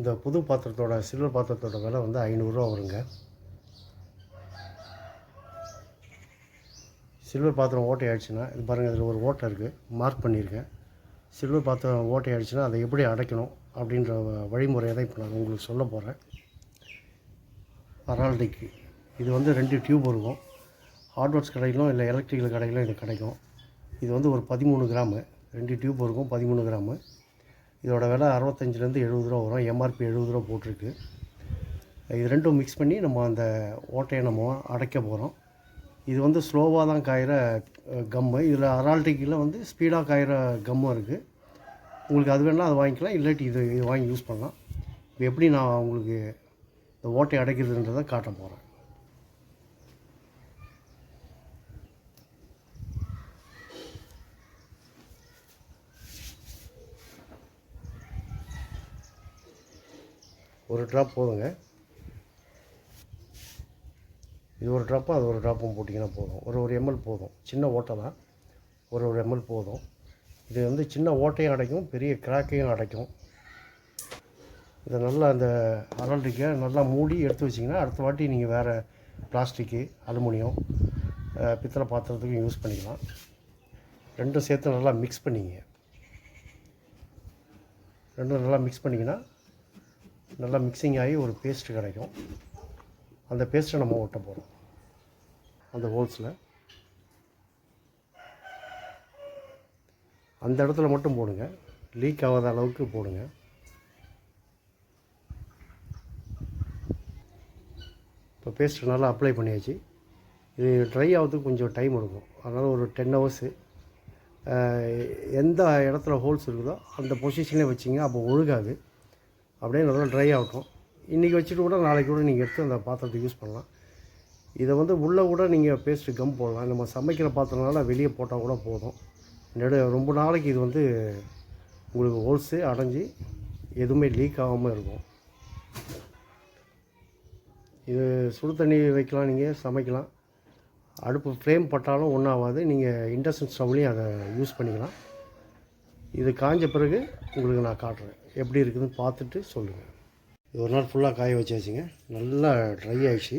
இந்த புது பாத்திரத்தோட சில்வர் பாத்திரத்தோட விலை வந்து ஐநூறுரூவா வருங்க. சில்வர் பாத்திரம் ஓட்டை ஆயிடுச்சுன்னா இது பாருங்கள் இதில் ஒரு ஓட்டை இருக்குது மார்க் பண்ணியிருக்கேன். சில்வர் பாத்திரம் ஓட்டை ஆயிடுச்சுன்னா அதை எப்படி அடைக்கணும் அப்படின்ற வழிமுறையை தான் இப்போ நான் உங்களுக்கு சொல்ல போகிறேன் அரால்டிக்கு. இது வந்து ரெண்டு டியூப் இருக்கும். ஹார்ட்வேர்ஸ் கடையிலும் இல்லை எலக்ட்ரிக்கல் கடையிலும் இது கிடைக்கும். இது வந்து ஒரு பதிமூணு கிராமு. ரெண்டு டியூப் இருக்கும் பதிமூணு கிராமு. இதோட விலை அறுபத்தஞ்சிலேருந்து எழுபது ரூபா வரும். எம்ஆர்பி எழுபது ரூபா போட்டிருக்கு. இது ரெண்டும் மிக்ஸ் பண்ணி நம்ம அந்த ஓட்டையை நம்ம அடைக்க போகிறோம் இது வந்து ஸ்லோவாக தான் காயிற கம்மு இதில் அரால்டிக்கில் வந்து ஸ்பீடாக காயிற கம்மும் இருக்குது உங்களுக்கு அது வேணால் அதை வாங்கிக்கலாம். இல்லாட்டி இது இது வாங்கி யூஸ் பண்ணலாம். இப்போ எப்படி நான் உங்களுக்கு இந்த ஓட்டை அடைக்கிறதுன்றதை காட்ட போகிறேன் ஒரு ட்ராப் போதுங்க. இது ஒரு ட்ராப்பும் அது ஒரு ட்ராப்பும் போட்டிங்கன்னா போதும். ஒரு ஒரு எம்எல் போதும். சின்ன ஓட்டை தான். ஒரு ஒரு எம்எல் போதும். இது வந்து சின்ன ஓட்டையும் அடைக்கும் பெரிய கிராக்கையும் அடைக்கும். இதை நல்லா அந்த அரல்டிக்கை நல்லா மூடி எடுத்து வச்சிங்கன்னா அடுத்த வாட்டி நீங்கள் வேறு பிளாஸ்டிக்கு அலுமினியம் பித்தளை பாத்திரத்துக்கும் யூஸ் பண்ணிக்கலாம். ரெண்டும் சேர்த்து நல்லா மிக்ஸ் பண்ணிங்க. ரெண்டும் நல்லா மிக்ஸ் பண்ணிங்கன்னா நல்லா மிக்சிங் ஆகி ஒரு பேஸ்ட் கிடைக்கும். அந்த பேஸ்ட்டை நம்ம ஓட்ட போகிறோம் அந்த ஹோல்ஸில் அந்த இடத்துல மட்டும் போடுங்க. லீக் ஆகாத அளவுக்கு போடுங்க. இப்போ பேஸ்ட் நல்லா அப்ளை பண்ணியாச்சு. இது ட்ரை ஆகிறதுக்கு கொஞ்சம் டைம் எடுக்கும். அதனால் ஒரு டென் ஹவர்ஸு எந்த இடத்துல ஹோல்ஸ் இருக்குதோ அந்த பொசிஷனே வச்சிங்க அப்போ ஒழுகாது. அப்படியே நல்லா ட்ரை ஆகட்டும். இன்றைக்கி வச்சுட்டு கூட நாளைக்கு கூட நீங்கள் எடுத்து அந்த பாத்திரத்தை யூஸ் பண்ணலாம். இதை வந்து உள்ளே கூட நீங்கள் பேஸ்ட்டு கம் போடலாம். நம்ம சமைக்கிற பாத்திரம்னால வெளியே போட்டால் கூட போதும். நெடு ரொம்ப நாளைக்கு இது வந்து உங்களுக்கு ஹோல்ஸு அடைஞ்சி எதுவுமே லீக் ஆகாமல் இருக்கும். இது சுடு தண்ணி வைக்கலாம் நீங்கள் சமைக்கலாம். அடுப்பு ஃப்ளேம் பட்டாலும் ஒன்றும் ஆகாது நீங்கள் இண்டக்ஷன் ஸ்டவ்லேயும் அதை யூஸ் பண்ணிக்கலாம். இது காஞ்ச பிறகு உங்களுக்கு நான் காட்டுறேன். எப்படி இருக்குதுன்னு பார்த்துட்டு சொல்லுங்கள் இது ஒரு நாள் ஃபுல்லாக காய வச்சாச்சுங்க. நல்லா ட்ரை ஆயிடுச்சு.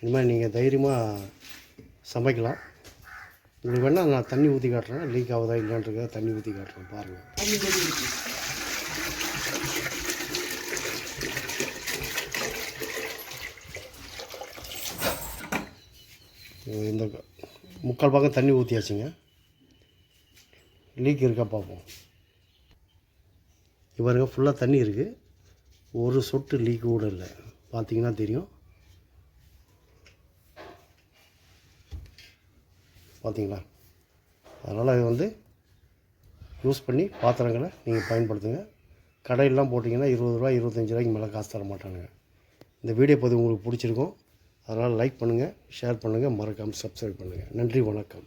இனிமேல் நீங்கள் தைரியமாக சமைக்கலாம். உங்களுக்கு வேணால் நான் தண்ணி ஊற்றி காட்டுறேன். லீக் ஆகுதா இல்லைன்றத தண்ணி ஊற்றி காட்டுறேன். பாருங்கள் இந்த முக்கால் பக்கம் தண்ணி ஊற்றியாச்சுங்க லீக் இருக்கா பார்ப்போம். இப்போ பாருங்க ஃபுல்லாக தண்ணி இருக்குது ஒரு சொட்டு லீக் கூட இல்லை. பார்த்தீங்கன்னா தெரியும். பார்த்தீங்களா அதனால் இது வந்து யூஸ் பண்ணி பாத்திரங்களை நீங்கள் பயன்படுத்துங்க. கடையிலாம் போட்டிங்கன்னா இருபது ரூபா இருபத்தஞ்சி ரூபாய்க்கு மேலே காசு தர மாட்டானுங்க இந்த வீடியோ பதிவு உங்களுக்கு பிடிச்சிருக்கும். அதனால் லைக் பண்ணுங்கள் ஷேர் பண்ணுங்கள் மறக்காமல் சப்ஸ்கிரைப் பண்ணுங்கள் நன்றி வணக்கம்.